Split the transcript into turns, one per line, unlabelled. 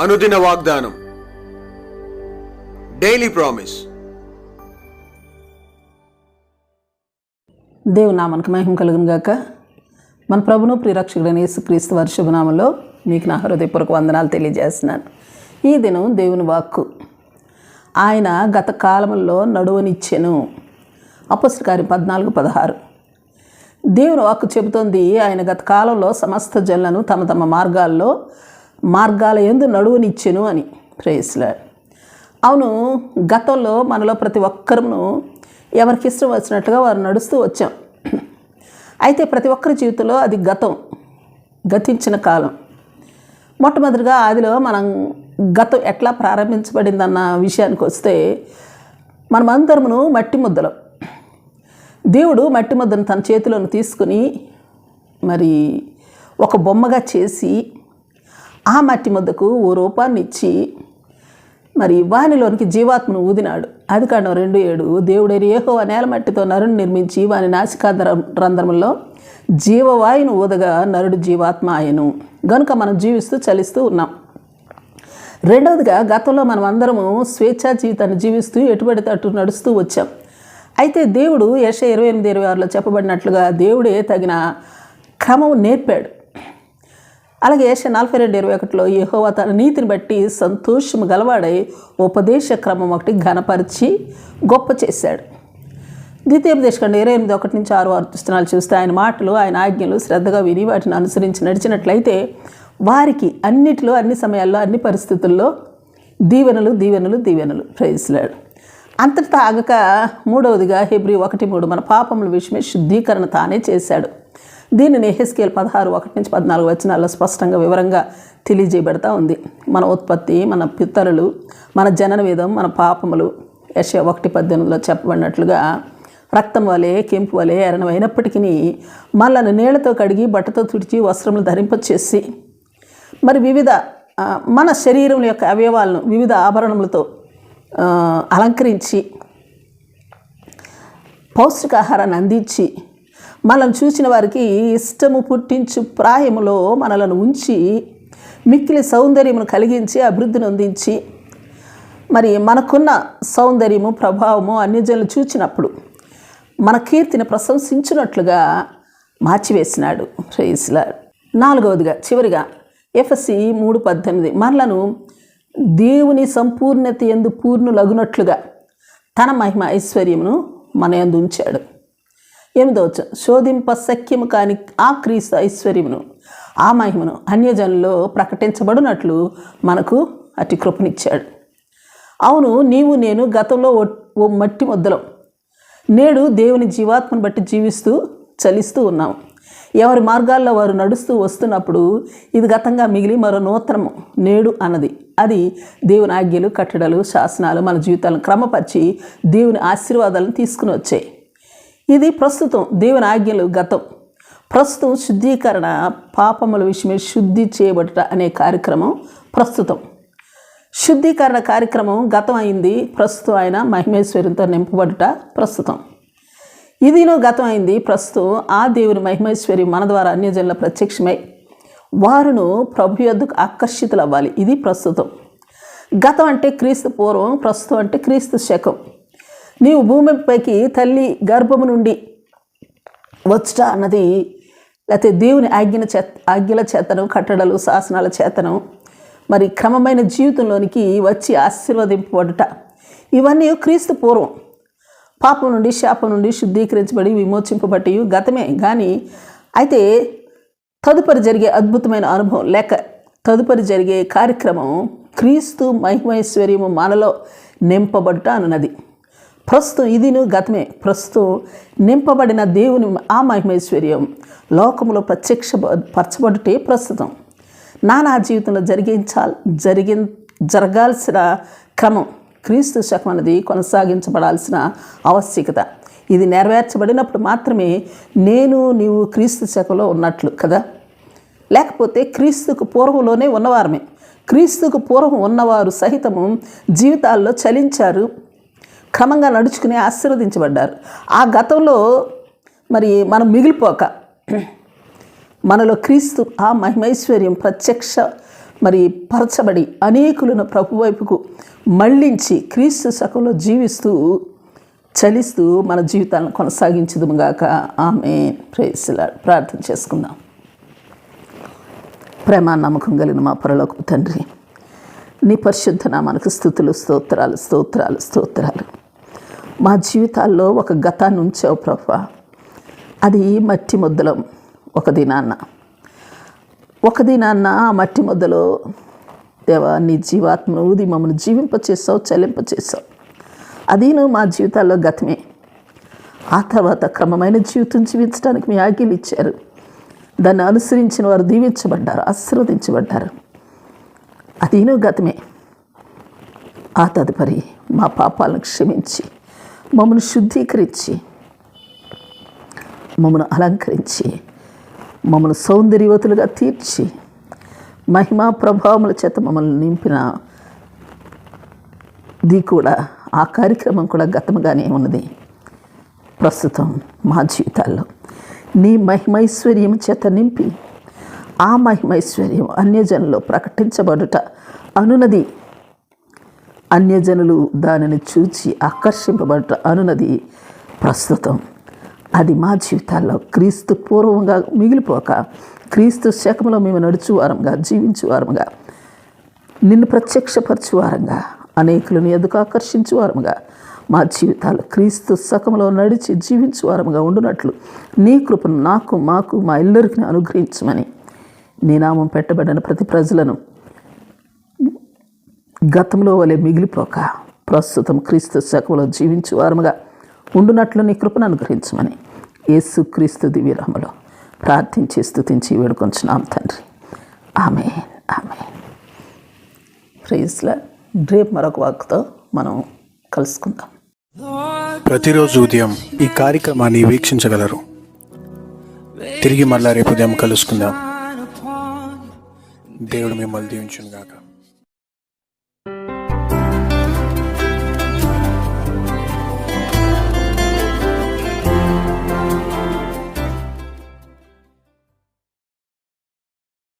అనుదిన వాగ్దానం. Daily promise
దేవుని నామానికి మహిమ కలుగును గాక. మన ప్రభును ప్రియరక్షకుడైన యేసుక్రీస్తు వారి శుభనామంలో మీకు నా హృదయపూర్వక వందనాలు తెలియజేస్తున్నాను. ఈ దినం దేవుని వాక్కు. ఆయన గత కాలంలో నడువనిచ్చెను. అపస్కారి పద్నాలుగు పదహారు. దేవుని వాక్కు చెబుతోంది ఆయన గత కాలంలో సమస్త జనులను తమ తమ మార్గాల్లో మార్గాల ఎందు నడువునిచ్చెను అని. ప్రేయస్లాడు అవును గతంలో మనలో ప్రతి ఒక్కరును ఎవరికి ఇష్టం వచ్చినట్లుగా వారు నడుస్తూ వచ్చాం. అయితే ప్రతి ఒక్కరి జీవితంలో అది గతం గతించిన కాలం. మొట్టమొదటిగా ఆదిలో మనం గతం ఎట్లా ప్రారంభించబడిందన్న విషయానికి వస్తే మనమందరమును మట్టి ముద్దలు. దేవుడు మట్టి ముద్దను తన చేతిలోకి తీసుకుని మరి ఒక బొమ్మగా చేసి ఆ మట్టి ముద్దకు ఓ రూపాన్ని ఇచ్చి మరి వానిలోనికి జీవాత్మను ఊదినాడు. అది కాండం రెండు ఏడు. దేవుడైన ఏహో నేల మట్టితో నరుని నిర్మించి వాని నాసికా రంధ్రములో జీవవాయును ఊదగా నరుడు జీవాత్మ ఆయను. గనుక మనం జీవిస్తూ చలిస్తూ ఉన్నాం. రెండవదిగా గతంలో మనం అందరము స్వేచ్ఛా జీవితాన్ని జీవిస్తూ ఎటుబడితే అటు నడుస్తూ వచ్చాం. అయితే దేవుడు యశ ఇరవై ఎనిమిది ఇరవై ఆరులో చెప్పబడినట్లుగా దేవుడే తగిన క్రమం నేర్పాడు. అలాగే ఏష నలభై రెండు ఇరవై ఒకటిలో యహోవా తన నీతిని బట్టి సంతోషము గలవాడై ఉపదేశ క్రమం ఒకటి ఘనపరిచి గొప్ప చేశాడు. ద్వితీయోపదేశకండి ఇరవై ఎనిమిది ఒకటి నుంచి ఆరు వారు పుస్తకాలు చూస్తే ఆయన మాటలు ఆయన ఆజ్ఞలు శ్రద్ధగా విని వాటిని అనుసరించి నడిచినట్లయితే వారికి అన్నిటిలో అన్ని సమయాల్లో అన్ని పరిస్థితుల్లో దీవెనలు దీవెనలు దీవెనలు. ప్రయత్నిస్తున్నాడు అంతటితో ఆగక మూడవదిగా హెబ్రి ఒకటి మూడు మన పాపముల విషయమే శుద్ధీకరణ తానే చేశాడు. దీనిని హెస్కేల్ పదహారు ఒకటి నుంచి పద్నాలుగు వచనాల్లో స్పష్టంగా వివరంగా తెలియజేయబడతా ఉంది. మన ఉత్పత్తి మన పితరులు మన జనన విధం మన పాపములు యశ ఒకటి పద్దెనిమిదిలో చెప్పబడినట్లుగా రక్తం వలె కెంపు వలె ఎరణం అయినప్పటికీ మళ్ళను నీళ్ళతో కడిగి బట్టతో తుడిచి వస్త్రములు ధరింపచేసి మరి వివిధ మన శరీరం యొక్క అవయవాలను వివిధ ఆభరణములతో అలంకరించి పౌష్టికాహారాన్ని అందించి మనల్ని చూసిన వారికి ఇష్టము పుట్టించు ప్రాయములో మనలను ఉంచి మిక్కిలి సౌందర్యమును కలిగించి అభివృద్ధిని అందించి మరి మనకున్న సౌందర్యము ప్రభావము అన్యజనులు చూచినప్పుడు మన కీర్తిని ప్రశంసించినట్లుగా మార్చివేసినాడు. ప్రేయస్లా నాలుగవదిగా చివరిగా ఎఫ్ఎస్సి మూడు పద్దెనిమిది. మనలను దేవుని సంపూర్ణత ఎందు పూర్ణులగునట్లుగా తన మహిమ ఐశ్వర్యమును మన యందు ఉంచాడు. ఎనిమిదవచ్చు శోధింప సఖ్యము కాని ఆ క్రీస్తు ఐశ్వర్యమును ఆ మహిమను అన్యజనులో ప్రకటించబడినట్లు మనకు అతి కృపనిచ్చాడు. అవును నీవు నేను గతంలో ఓ- ఓ మట్టి ముద్దలం. నేడు దేవుని జీవాత్మను బట్టి జీవిస్తూ చలిస్తూ ఉన్నాం ఎవరి మార్గాల్లో వారు నడుస్తూ వస్తున్నప్పుడు ఇది గతంగా మిగిలి మరో నూతనము నేడు అన్నది. అది దేవుని ఆజ్ఞలు కట్టడలు శాసనాలు మన జీవితాలను క్రమపరిచి దేవుని ఆశీర్వాదాలను తీసుకుని వచ్చాయి. ఇది ప్రస్తుతం దేవుని ఆజ్ఞలు గతం. ప్రస్తుతం శుద్ధీకరణ పాపముల విషయమే శుద్ధి చేయబడట అనే కార్యక్రమం ప్రస్తుతం. శుద్ధీకరణ కార్యక్రమం గతం అయింది. ప్రస్తుతం ఆయన మహిమేశ్వరునితో నింపబడుట ప్రస్తుతం. ఇదినో గతం అయింది. ప్రస్తుతం ఆ దేవుని మహిమేశ్వరి మన ద్వారా అన్యజనుల ప్రత్యక్షమై వారును ప్రభు యొద్దకు ఆకర్షితులు అవ్వాలి ఇది ప్రస్తుతం. గతం అంటే క్రీస్తు పూర్వం ప్రస్తుతం అంటే క్రీస్తు శకం. నీవు భూమిపైకి తల్లి గర్భము నుండి వచ్చుట అన్నది లేకపోతే దేవుని ఆజ్ఞల చేత ఆజ్ఞల చేతను కట్టడలు శాసనాల చేతను మరి క్రమమైన జీవితంలోనికి వచ్చి ఆశీర్వదింపబడుట. ఇవన్నీ క్రీస్తు పూర్వం. పాపం నుండి శాపం నుండి శుద్ధీకరించబడి విమోచింపబట్టి గతమే. కానీ అయితే తదుపరి జరిగే అద్భుతమైన అనుభవం లేక తదుపరి జరిగే కార్యక్రమం క్రీస్తు మహిమైశ్వర్యము మనలో నింపబడుట అన్నది. ప్రస్తుతం ఇదిను గతమే. ప్రస్తుతం నింపబడిన దేవుని ఆ మహిమైశ్వర్యం లోకంలో ప్రత్యక్ష పరచబడుటే ప్రస్తుతం. నా నా జీవితంలో జరిగించాలి జరిగి జరగాల్సిన క్రమం క్రీస్తు శకం అనేది కొనసాగించబడాల్సిన ఆవశ్యకత. ఇది నెరవేర్చబడినప్పుడు మాత్రమే నేను నీవు క్రీస్తు శకంలో ఉన్నట్లు కదా? లేకపోతే క్రీస్తుకు పూర్వంలోనే ఉన్నవారమే. క్రీస్తుకు పూర్వం ఉన్నవారు సహితము జీవితాల్లో చలించారు క్రమంగా నడుచుకుని ఆశీర్వదించబడ్డారు. ఆ గతంలో మరి మనం మిగిలిపోక మనలో క్రీస్తు ఆ మహిమైశ్వర్యం ప్రత్యక్ష మరి పరచబడి అనేకులను ప్రభు వైపుకు మళ్ళించి క్రీస్తు సకంలో జీవిస్తూ చలిస్తూ మన జీవితాలను కొనసాగించదుముగాక ఆమె ప్రేసలా ప్రార్థన చేసుకుందాం. ప్రేమ నమ్మకం కలిగిన మా పరలోక తండ్రి నీ పరిశుద్ధ నామానికి స్థుతులు స్తోత్రాలు స్తోత్రాలు స్తోత్రాలు. మా జీవితాల్లో ఒక గతాన్ని ఉంచావు ప్రభా. అది మట్టి ముద్దలం ఒక దినాన్న ఒక దినాన్న ఆ మట్టి ముద్దలో దేవా నీ జీవాత్మను ఊది మమ్మల్ని జీవింపచేసావు చలింపచేసావు. అది నువ్వు మా జీవితాల్లో గతమే. ఆ తర్వాత క్రమమైన జీవితం జీవించడానికి మీ ఆజ్ఞలు ఇచ్చారు. దాన్ని అనుసరించిన వారు దీవించబడ్డారు ఆశీర్వదించబడ్డారు. అదీను గతమే. ఆ తదుపరి మా పాపాలను క్షమించి మమ్మల్ని శుద్ధీకరించి మమ్మను అలంకరించి మమ్మను సౌందర్యవతులుగా తీర్చి మహిమా ప్రభావముల చేత మమ్మల్ని నింపిన ది కూడా ఆ కార్యక్రమం కూడా గతముగానే ఉన్నది. ప్రస్తుతం మా జీవితాల్లో నీ మహిమైశ్వర్యం చేత నింపి ఆ మహిమైశ్వర్యం అన్యజనులో ప్రకటించబడుట అనునది అన్యజనులు దానిని చూచి ఆకర్షింపబడుట అనునది ప్రస్తుతం. అది మా జీవితాల్లో క్రీస్తు పూర్వంగా మిగిలిపోక క్రీస్తు శకములో మేము నడుచువారంగా జీవించువారంగా నిన్ను ప్రత్యక్షపరచువారంగా అనేకులను ఎదుకు ఆకర్షించువారముగా మా జీవితాలు క్రీస్తు శకములో నడిచి జీవించువారముగా ఉండునట్లు నీ కృపను నాకు మాకు మా ఇల్లరికి అనుగ్రహించమని నీ నామం పెట్టబడిన ప్రతి ప్రజలను గతంలో వలె మిగిలిపోక ప్రస్తుతం క్రీస్తు శకములో జీవించువారముగా ఉండునట్లు నీ కృపను అనుగ్రహించమని యేసు క్రీస్తు దివ్యరాములు ప్రార్థించి స్థుతించి వేడుకొంచున్నాం తండ్రి. ఆమె ఆమె ప్రైజ్లా రేపు మరొక వాక్తో మనం కలుసుకుందాం.
ప్రతిరోజు ఉదయం ఈ కార్యక్రమాన్ని వీక్షించగలరు. తిరిగి మళ్ళా రేపు ఉదయం కలుసుకుందాం. దేవుడు మిమ్మల్ని దీవించును గాక